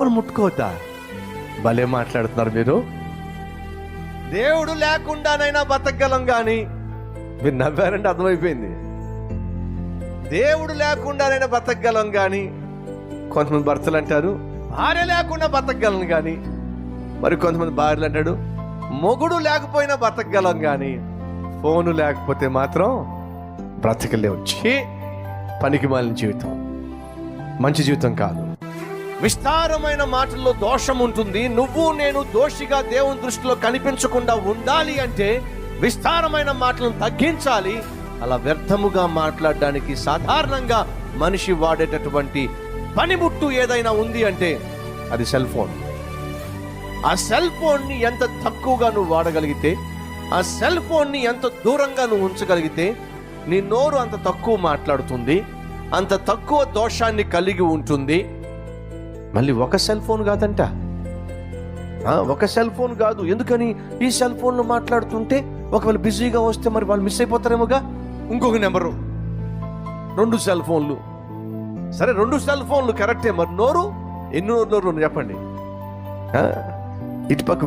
మనం ముట్టుకోవద్దా? భలే మాట్లాడుతున్నారు మీరు. దేవుడు లేకుండానైనా బతకగలం కానీ మీరు నవ్వారంటే అర్థమైపోయింది. దేవుడు లేకుండానైనా బతకగలం కానీ కొంతమంది భర్తలు అంటారు భార్య లేకుండా బతకగలను కానీ మరి కొంతమంది భార్యలు అంటాడు మొగుడు లేకపోయినా బతకగలం కానీ ఫోను లేకపోతే మాత్రం బ్రతకలేవు. వచ్చి పనికి మాలిన జీవితం. మంచి జీవితం కాదు. విస్తారమైన మాటల్లో దోషం ఉంటుంది. నువ్వు నేను దోషిగా దేవుని దృష్టిలో కనిపించకుండా ఉండాలి అంటే విస్తారమైన మాటలను తగ్గించాలి. అలా వ్యర్థముగా మాట్లాడడానికి సాధారణంగా మనిషి వాడేటటువంటి పనిముట్టు ఏదైనా ఉంది అంటే అది సెల్ ఫోన్. ఆ సెల్ ఫోన్ని ఎంత తక్కువగా నువ్వు వాడగలిగితే ఆ సెల్ ఫోన్ని ఎంత దూరంగా నువ్వు ఉంచగలిగితే నీ నోరు అంత తక్కువ మాట్లాడుతుంది అంత తక్కువ దోషాన్ని కలిగి ఉంటుంది. మళ్ళీ ఒక సెల్ ఫోన్ కాదంట. ఒక సెల్ ఫోన్ కాదు. ఎందుకని? ఈ సెల్ ఫోన్లో మాట్లాడుతుంటే ఒకవేళ బిజీగా వస్తే మరి వాళ్ళు మిస్ అయిపోతారేమోగా? ఇంకొక నెంబరు. రెండు సెల్ ఫోన్లు. సరే రెండు సెల్ ఫోన్లు కరెక్టే. మరి నోరు? ఎన్ని నోరు చెప్పండి. ఇటుపక్క